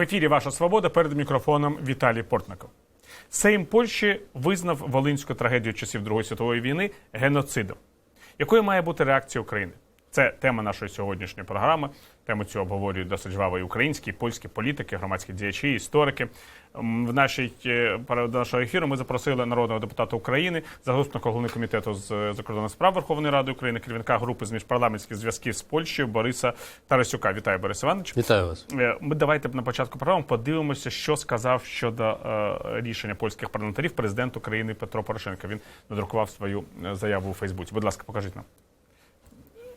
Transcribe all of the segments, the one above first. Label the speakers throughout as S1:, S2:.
S1: В ефірі Ваша Свобода перед мікрофоном Віталій Портников. Сейм Польщі визнав волинську трагедію часів Другої світової війни геноцидом. Якою має бути реакція України? Це тема нашої сьогоднішньої програми. Тему цю обговорюють досить жваво і українські, і польські політики, громадські діячі, історики. В нашій е, до нашого ефіру ми запросили народного депутата України, заступника головного комітету з е, закордонних справ Верховної Ради України, керівника групи з міжпарламентських зв'язків з Польщею Бориса Тарасюка. Вітаю, Борис Іванович.
S2: Вітаю вас.
S1: Е, Ми давайте на початку програми подивимося, що сказав щодо рішення польських парламентарів президент України Петро Порошенко. Він надрукував свою заяву у Фейсбуці. Будь ласка, покажіть нам.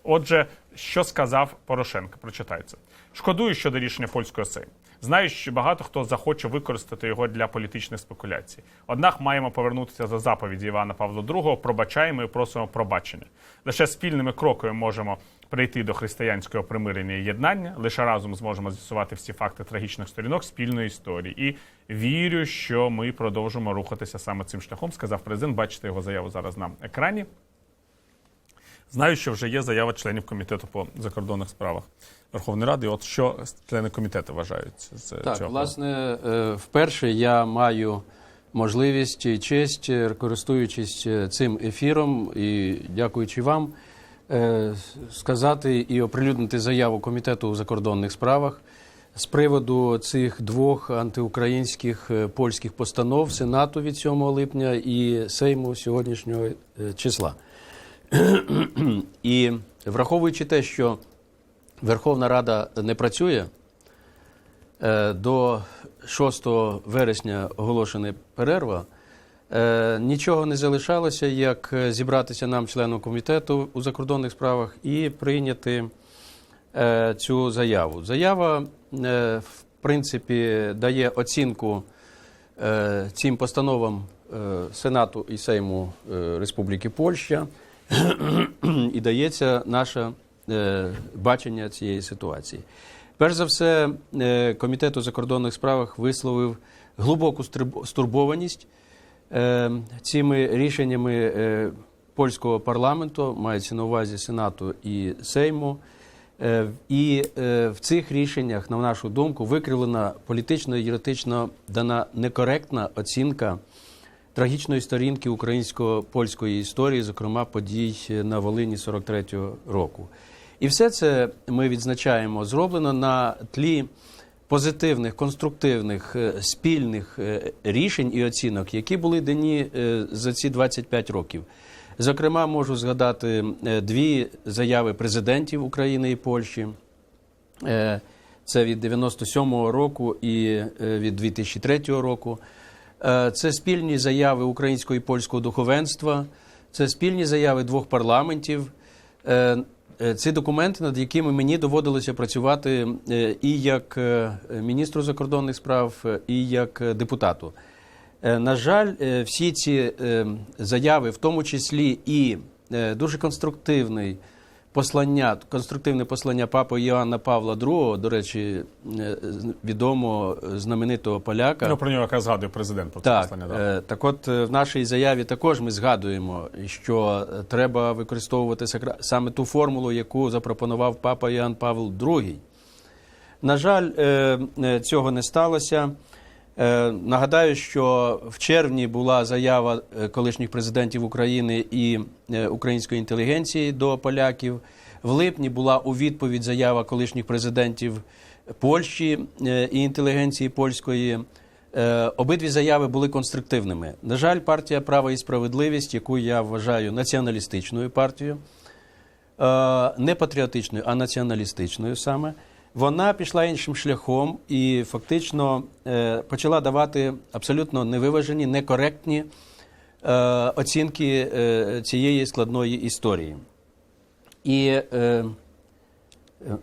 S1: Отже, що сказав Порошенко? Прочитайте. Шкодую щодо рішення польського Сейму. Знаю, що багато хто захоче використати його для політичних спекуляцій. Однак маємо повернутися до заповіді Івана Павла II, пробачаємо і просимо пробачення. Лише спільними кроками можемо прийти до християнського примирення і єднання. Лише разом зможемо з'ясувати всі факти трагічних сторінок спільної історії. І вірю, що ми продовжимо рухатися саме цим шляхом, сказав президент. Бачите його заяву зараз на екрані. Знаю, що вже є заява членів комітету по закордонних справах Верховної Ради. От що члени комітету вважають з
S2: Так,
S1: цього?
S2: власне, е, вперше я маю можливість і честь, е, користуючись е, цим ефіром і дякуючи вам, сказати і оприлюднити заяву комітету у закордонних справах з приводу цих двох антиукраїнських польських постанов Сенату від 7 липня і Сейму сьогоднішнього числа. І враховуючи те, що Верховна Рада не працює, е, до 6 вересня оголошена перерва. е, Нічого не залишалося, як зібратися нам, членам комітету у закордонних справах, і прийняти е, цю заяву. Заява, в принципі, дає оцінку цим постановам Сенату і Сейму Республіки Польща і дається наше е, бачення цієї ситуації. Перш за все, е, Комітет у закордонних справах висловив глибоку стурбованість е, цими рішеннями польського парламенту, мається на увазі Сенату і Сейму. І в цих рішеннях, на нашу думку, викривлена політично і юридично дана некоректна оцінка трагічної сторінки українсько-польської історії, зокрема подій на Волині 43-го року. І все це ми відзначаємо зроблено на тлі позитивних, конструктивних, е, спільних е, рішень і оцінок, які були дані е, за ці 25 років. Зокрема, можу згадати дві заяви президентів України і Польщі. Це від 97-го року і від 2003 року. Е, Це спільні заяви українського і польського духовенства, це спільні заяви двох парламентів. Е, е, Ці документи, над якими мені доводилося працювати і як міністру закордонних справ, і як депутату. На жаль, всі ці заяви, в тому числі і дуже конструктивний послання, конструктивне послання папи Іоанна Павла II, до речі, е, відомого е, знаменитого поляка.
S1: Ну, про нього якраз згадує президент про це
S2: Так,
S1: послання. Да.
S2: е, так от в нашій заяві також ми згадуємо, що треба використовувати сакра- саме ту формулу, яку запропонував папа Іоанн Павел II. На жаль, цього не сталося. Е, Нагадаю, що в червні була заява е, колишніх президентів України і е, української інтелігенції до поляків. В липні була у відповідь заява колишніх президентів Польщі і інтелігенції польської. Обидві заяви були конструктивними. На жаль, партія Право і справедливість, яку я вважаю націоналістичною партією, не патріотичною, а націоналістичною саме. Вона пішла іншим шляхом і фактично е, почала давати абсолютно невиважені, некоректні е, оцінки е, цієї складної історії. І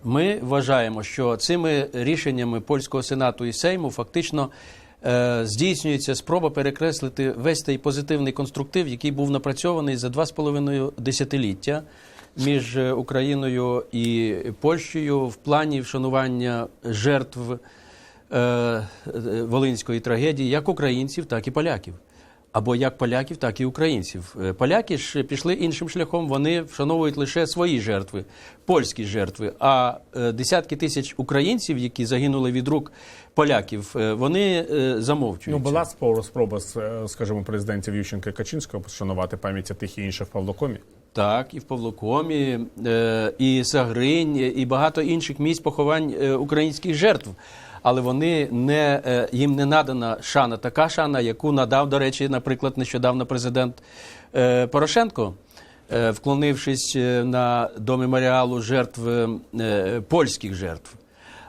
S2: ми вважаємо, що цими рішеннями польського сенату і сейму фактично здійснюється спроба перекреслити весь той позитивний конструктив, який був напрацьований за два з половиною десятиліття між е, Україною і Польщею в плані вшанування жертв е, е, волинської трагедії, як українців, так і поляків. або як поляків, так і українців. Е, Поляки ж пішли іншим шляхом. Вони вшановують лише свої жертви, польські жертви. А десятки тисяч українців, які загинули від рук поляків, вони замовчують.
S1: Ну, була спроба, е, скажімо, президентів Ющенка Качинського вшанувати пам'яті тих і інших в Павлокомі.
S2: Так, і в Павлокомі, е, і Сагринь, і багато інших місць поховань е, українських жертв. Але вони не е, їм не надана шана, така шана, яку надав, до речі, наприклад, нещодавно президент Порошенко, вклонившись на до меморіалу жертв польських жертв.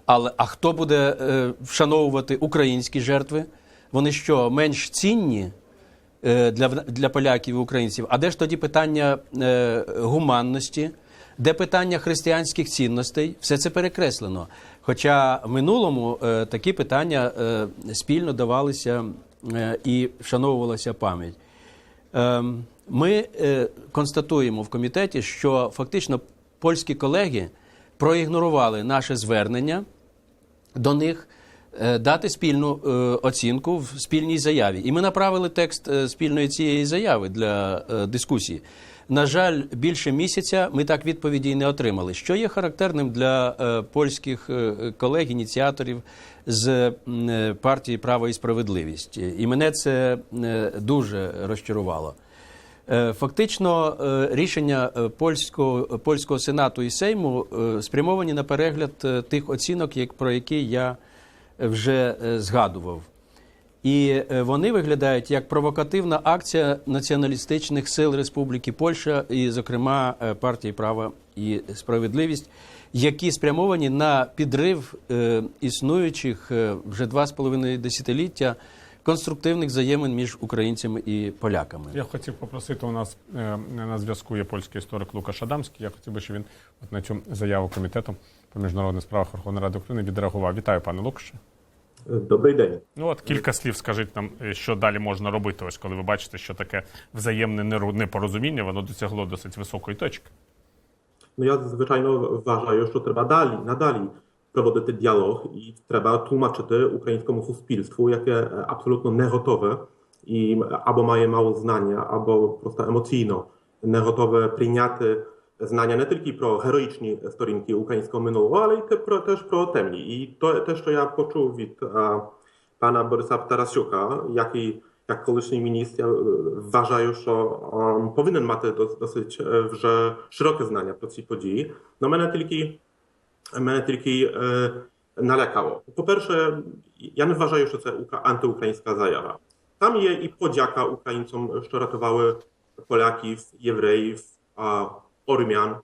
S2: Але а хто буде вшановувати українські жертви? Вони що, менш цінні? Е, для, для поляків і українців. А де ж тоді питання е, гуманності, де питання християнських цінностей? Все це перекреслено. Хоча в минулому е, такі питання спільно давалися і вшановувалася пам'ять. Ем, Ми констатуємо в комітеті, що фактично польські колеги проігнорували наше звернення до них дати спільну е, оцінку в спільній заяві. І ми направили текст е, спільної цієї заяви для е, дискусії. На жаль, більше місяця ми так відповіді не отримали, що є характерним для е, польських е, колег, ініціаторів з е, партії Право і справедливість. І мене це е, дуже розчарувало. Е, Фактично, е, рішення е, польського, польського сенату і сейму е, спрямовані на перегляд е, тих оцінок, як, про які я вже е, згадував. І е, вони виглядають як провокативна акція націоналістичних сил Республіки Польща, і, зокрема, е, партії Право і справедливість, які спрямовані на підрив існуючих вже два з половиною десятиліття конструктивних взаємин між українцями і поляками.
S1: Я хотів попросити, у нас на зв'язку є польський історик Лукаш Адамський. Я хотів би, щоб він от на цю заяву комітету по міжнародних справах Верховної Ради України відреагував. Вітаю, пане Лукаше.
S3: Добрий день.
S1: Ну от кілька слів скажіть нам, е, що далі можна робити, ось коли ви бачите, що таке взаємне непорозуміння, воно досягло досить високої точки.
S3: Ну я звичайно вважаю, що треба далі, надалі проводити діалог і треба тлумачити українському суспільству, яке е, абсолютно не готове і або має mało знання, або просто емоційно не готове прийняти знання не тільки про героїчні сторінки українського минулого, але й те- про, теж про темні. І то, те, що я почув від е, pana Borysa Tarasiuka, jak i jak колишній міністр, я е, вважаю, що он повинен мати дос- досить е, вже широке знання про ці події. Но мене тільки, мене тільки е, налякало. По-перше, я не вважаю, що це ука- антиукраїнська заява. Там є і подяка українцям, що рятували Поляків, євреїв, а, Ormian.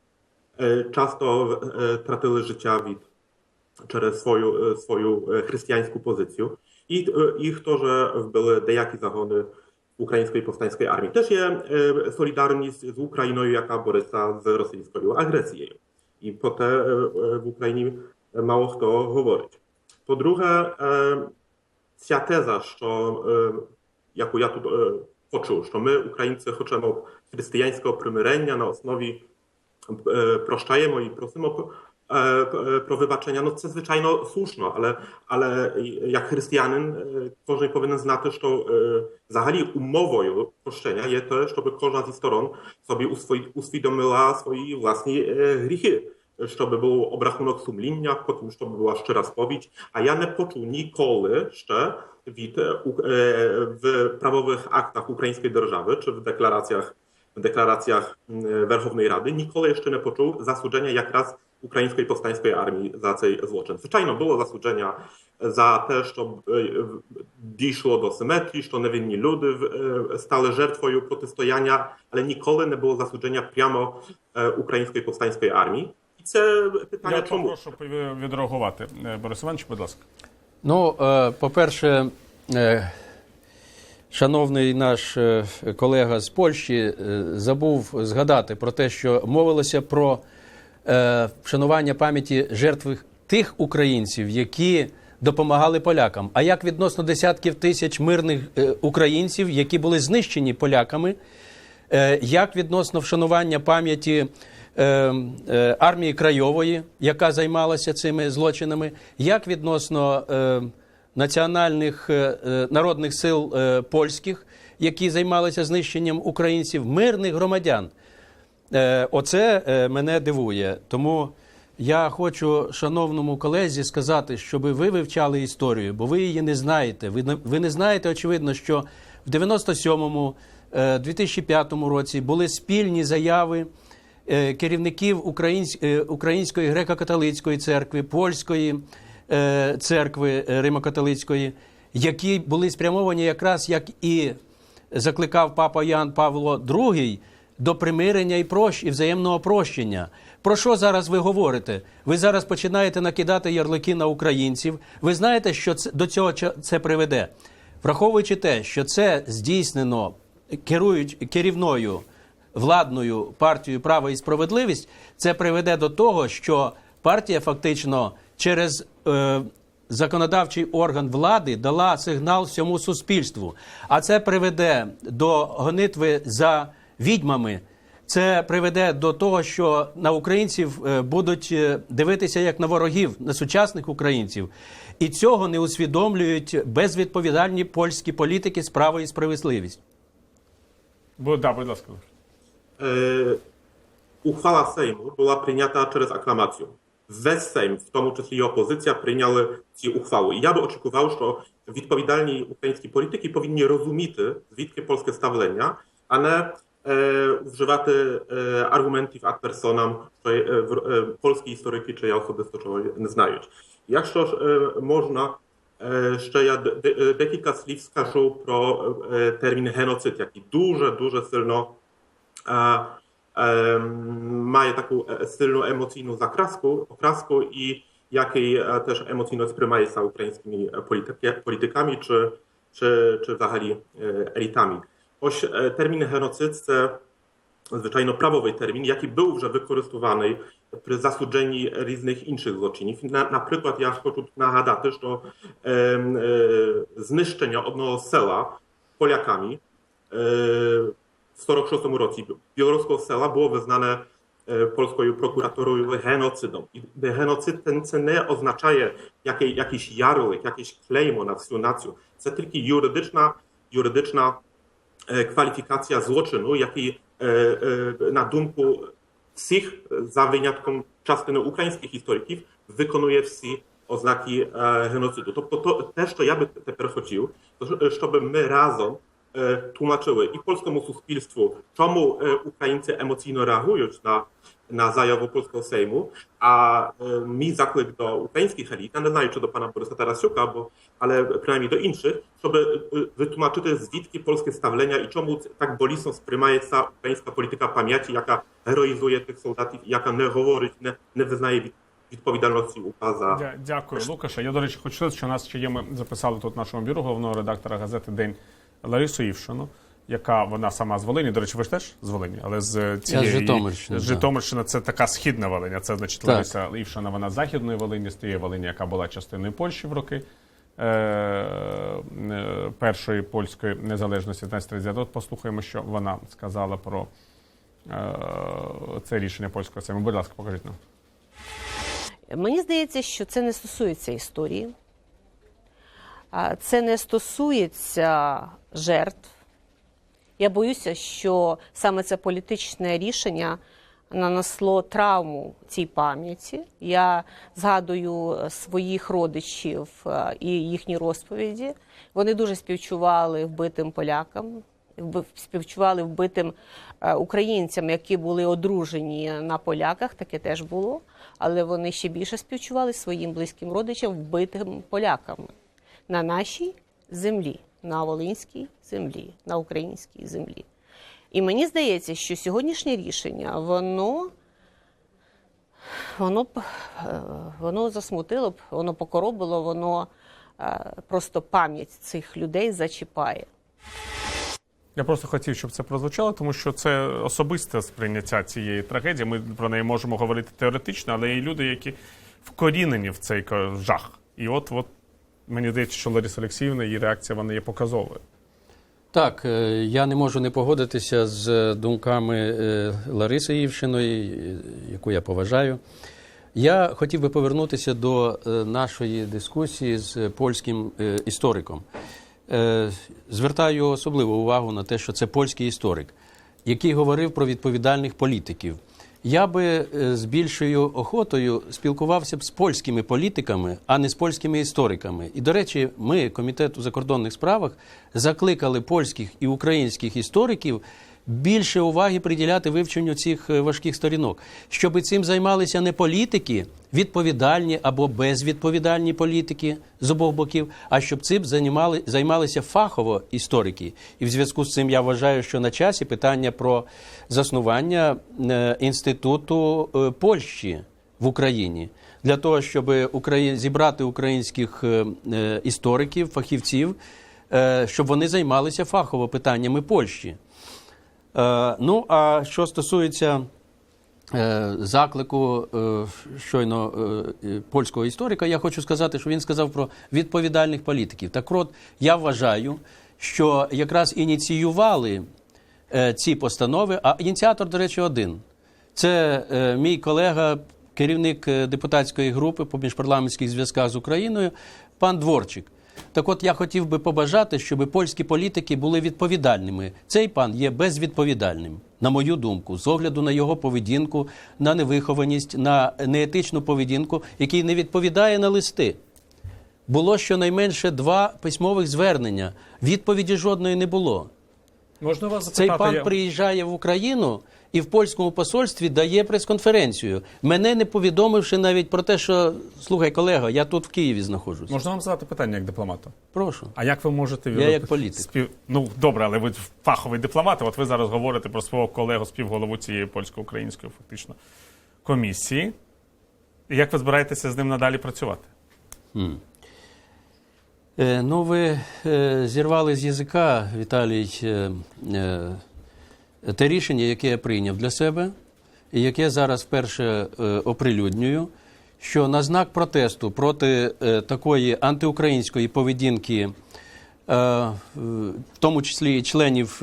S3: Е, Часто е, tratили життя від через свою, е, свою е, християнську позицію. І е, їх теж вбили деякі загони української повстанської армії. Теж є е, солідарність з Україною, яка бореться з російською агресією. І про те е, е, в Україні мало хто говорить. По-друге, е, ця теза, що е, яку я тут е, почув, що ми, українці, хочемо християнського примирення на основі е, прощаємо і просимо про- е, е, про вибачення. No це звичайно слушно, але, але як християнин е, кожен повинен знати, що е, взагалі умовою прощення є те, щоб кожна зі сторон собі усвої- усвідомила свої власні е, гріхи. Щоб був обрахунок сумління, потім щоб була щира сповідь. А я не почув ніколи ще від е, у- е, в правових актах української держави чи в deklaracjach w deklaracjach mm, Werchownej Rady nikogo jeszcze nie poczuł zasłużenia jak raz ukraińskiej powstańskiej armii za цей злочин. Звичайно, було засудження за те, що е, дійшло до симетрії, що невинні люди е, стали жертвою протистояння, але ніколи не було засудження прямо е, української повстанської армії. І це питання
S1: Я
S3: чому?
S1: попрошу пові- відреагувати. Е, Борис Іванович, будь ласка.
S2: Ну, е, по-перше, е, шановний наш е, колега з Польщі е, забув згадати про те, що мовилося про е, вшанування пам'яті жертв тих українців, які допомагали полякам. А як відносно десятків тисяч мирних українців, які були знищені поляками? Як відносно вшанування пам'яті армії Крайової, яка займалася цими злочинами, як відносно національних е, е, народних сил е, польських, які займалися знищенням українців, мирних громадян. Оце мене дивує. Тому я хочу шановному колезі сказати, щоб ви вивчали історію, бо ви її не знаєте. Ви не, знаєте, очевидно, що в 97-му, е, 2005 році були спільні заяви керівників українсь- Української греко-католицької церкви, польської церкви е, Римо-католицької, які були спрямовані якраз як і закликав папа Ян Павло II до примирення і прощ, і взаємного прощення. Про що зараз ви говорите? Ви зараз починаєте накидати ярлики на українців. Ви знаєте, що це, до цього це приведе? Враховуючи те, що це здійснено керують керівною владною партією право і справедливість, це приведе до того, що партія фактично через е, законодавчий орган влади дала сигнал всьому суспільству. А це приведе до гонитви за відьмами. Це приведе до того, що на українців е, будуть е, дивитися як на ворогів, на сучасних українців. І цього не усвідомлюють безвідповідальні польські політики з право і справедливість.
S1: Бу- да, будь ласка.
S3: E, uchwała Sejmu była przyjęta przez aklamację. Wесь Sejm, w тому числі і опозиція, прийняли ці ухвали. І я би очікував, що відповідальні українські політики повинні розуміти, звідки польське ставлення, а не е, вживати е, аргументів ad personam, що е, в- е, польські історики чи я особисто чого не знають. Якщо ж е, можна, е, ще я де- де- декілька слів скажу про е, термін геноцид, який дуже, дуже сильно e, e, mає таку е, сильну емоційну закраску, окраску і який е, теж емоційно сприймається українськими е, політики, політиками чи, чи, чи взагалі е, елітами. Ось е, термін геноцид це звичайно правовий термін, який був вже використаний при засудженні різних інших злочинів. На, наприклад, я хочу тут нагадати, що е, е, знищення одного села Polakami е, в 46 році білоруського села було визнане е, польською прокуратурою геноцидом. І геноцид ten це не означає який, якийсь ярлик, якийсь клеймо на всю націю. Це тільки юридична, юридична е, kwalifikacja zloczynu, jaki e, e, na думку всіх, за винятком частини українських істориків, виконує всі ознаки е, геноциду. Тобто то, те, що я би тепер хотів, то, щоб ми разом е, tłumaczyły і польському суспільству, чому е, українці емоційно реагують на, на заяву польського Сейму, а е, мій заклик до українських еліт, я не знаю, pana Бориса Тарасюка, бо, але принаймні до інших, щоб е, wytłumaczyти, звідки польське ставлення і чому це так болісно сприймається українська політика пам'яті, яка героїзує тих солдатів, яка не говорить, не, не визнає від, відповідальності УПА за
S1: Дя- Дякую, Лукаша. Я, до речі, хочу що нас ще є. Ми записали тут нашому бюро головного редактора газети День Ларису Івшину, яка вона сама з Волині. До речі, ви ж теж з Волині, але з цієї
S2: Житомирщини,
S1: З
S2: так.
S1: Житомирщина це така східна Волиня. Це значить
S2: Так.
S1: Лариса Івшина, вона з західної Волині, з тієї Волині, яка була частиною Польщі в роки. е, е, Першої польської незалежності 1939. От послухаємо, що вона сказала про е, це рішення польського Сейму. Будь ласка, покажіть нам.
S4: Мені здається, що це не стосується історії, А це не стосується жертв. Я боюся, що саме це політичне рішення нанесло травму цій пам'яті. Я згадую своїх родичів е, і їхні розповіді. Вони дуже співчували вбитим полякам, співчували вбитим е, українцям, які були одружені на поляках. Таке теж було. Але вони ще більше співчували своїм близьким родичам вбитим поляками на нашій землі, на Волинській землі, на українській землі. І мені здається, що сьогоднішнє рішення, воно, воно, е, воно засмутило б, воно покоробило, воно е, просто пам'ять цих людей зачіпає.
S1: Я просто хотів, щоб це прозвучало, тому що це особисте сприйняття цієї трагедії. Ми про неї можемо говорити теоретично, але є люди, які вкорінені в цей жах. І от, от мені здається, що Лариса Олексіївна, її реакція вона є показовою.
S2: Так, е, я не можу не погодитися з думками е, Лариси Івшиної, е, яку я поважаю. Я хотів би повернутися до нашої дискусії з польським істориком. Звертаю особливу увагу на те, що це польський історик, який говорив про відповідальних політиків. Я би е, з більшою охотою спілкувався б з польськими політиками, а не з польськими істориками. І, до речі, ми, комітет у закордонних справах, закликали польських і українських істориків більше уваги приділяти вивченню цих е, важких сторінок, щоб цим займалися не політики, відповідальні або безвідповідальні політики з обох боків, а щоб цим займали, займалися фахово історики. І в зв'язку з цим я вважаю, що на часі питання про заснування е, інституту е, Польщі в Україні. Для того, щоб Украї... зібрати українських істориків, фахівців, щоб вони займалися фахово питаннями Польщі. Е, ну, а що стосується е, заклику е, щойно польського історика, я хочу сказати, що він сказав про відповідальних політиків. Так от, я вважаю, що якраз ініціювали ці постанови, а ініціатор, до речі, один. Це мій колега, керівник депутатської групи по міжпарламентських зв'язках з Україною, пан Дворчик. Так от я хотів би побажати, щоб польські політики були відповідальними. Цей пан є безвідповідальним, на мою думку, з огляду на його поведінку, на невихованість, на неетичну поведінку, який не відповідає на листи. Було щонайменше два письмових звернення. Відповіді жодної не було.
S1: Можна вас
S2: Цей пан
S1: я-
S2: приїжджає в Україну і в польському посольстві дає прес-конференцію, мене не повідомивши навіть про те, що слухай, колега, я тут в Києві знаходжусь.
S1: Можна вам задати питання як дипломату?
S2: Прошу.
S1: А як ви можете
S2: Я як політик.
S1: Спів... Ну добре, але ви фаховий дипломат. От ви зараз говорите про свого колегу співголову цієї польсько-української фактично комісії. Як ви збираєтеся з ним надалі працювати?
S2: Е, ну, ви е, зірвали з язика, Віталій, е, е, те рішення, яке я прийняв для себе, і яке зараз вперше е, оприлюднюю, що на знак протесту проти е, такої антиукраїнської поведінки, е, в тому числі і членів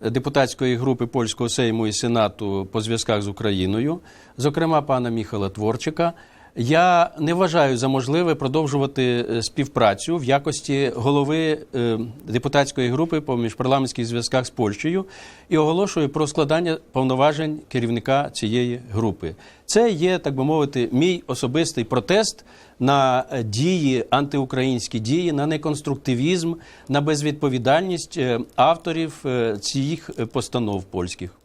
S2: депутатської групи польського сейму і сенату по зв'язках з Україною, зокрема пана Міхала Творчика, я не вважаю за можливе продовжувати е, співпрацю в якості голови е, депутатської групи по міжпарламентських зв'язках з Польщею і оголошую про складання повноважень керівника цієї групи. Це є, так би мовити, мій особистий протест на е, дії, антиукраїнські дії, на неконструктивізм, на безвідповідальність авторів цих постанов польських.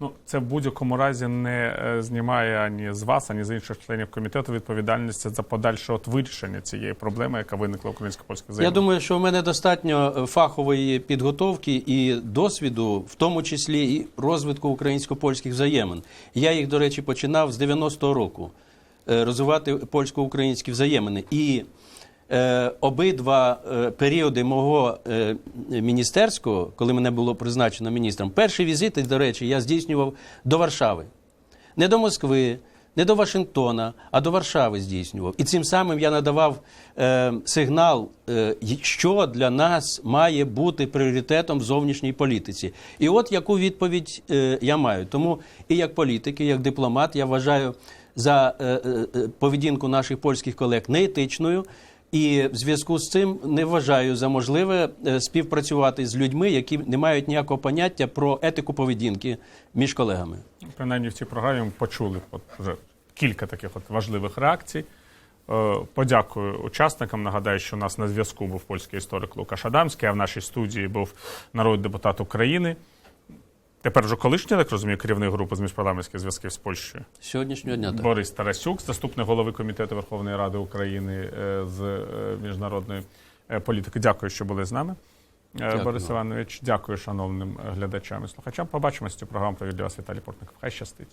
S1: Ну, це в будь-якому разі не е, знімає ані з вас, ані з інших членів комітету відповідальності за подальше от вирішення цієї проблеми, яка виникла в українсько-польських
S2: Я думаю, що в мене достатньо е, фахової підготовки і досвіду, в тому числі і розвитку українсько-польських взаємин. Я їх, до речі, починав з 90-го року е, розвивати польсько-українські взаємини. І обидва е, періоди мого е, міністерського, коли мене було призначено міністром, перші візити, до речі, я здійснював до Варшави. Не до Москви, не до Вашингтона, а до Варшави здійснював. І цим самим я надавав е, сигнал, е, що для нас має бути пріоритетом в зовнішній політиці. І от яку відповідь е, я маю. Тому і як політик, і як дипломат я вважаю за е, е, е, поведінку наших польських колег неетичною. І в зв'язку з цим не вважаю за можливе е, співпрацювати з людьми, які не мають ніякого поняття про етику поведінки між колегами.
S1: Принаймні в цій програмі ми почули от вже кілька таких от важливих реакцій. Е, Подякую учасникам. Нагадаю, що у нас на зв'язку був польський історик Лукаш Адамський, а в нашій студії був народний депутат України. Тепер вже колишній, так розумію, керівник групи з міжпарламентських зв'язків з Польщею.
S2: Сьогоднішнього дня так.
S1: Борис Тарасюк, заступник голови комітету Верховної Ради України е, з е, міжнародної е, політики. Дякую, що були з нами.
S2: Дякую.
S1: Борис Іванович, дякую шановним глядачам і слухачам. Побачимось Цю програму провів для вас Віталій Портников. Хай щастить.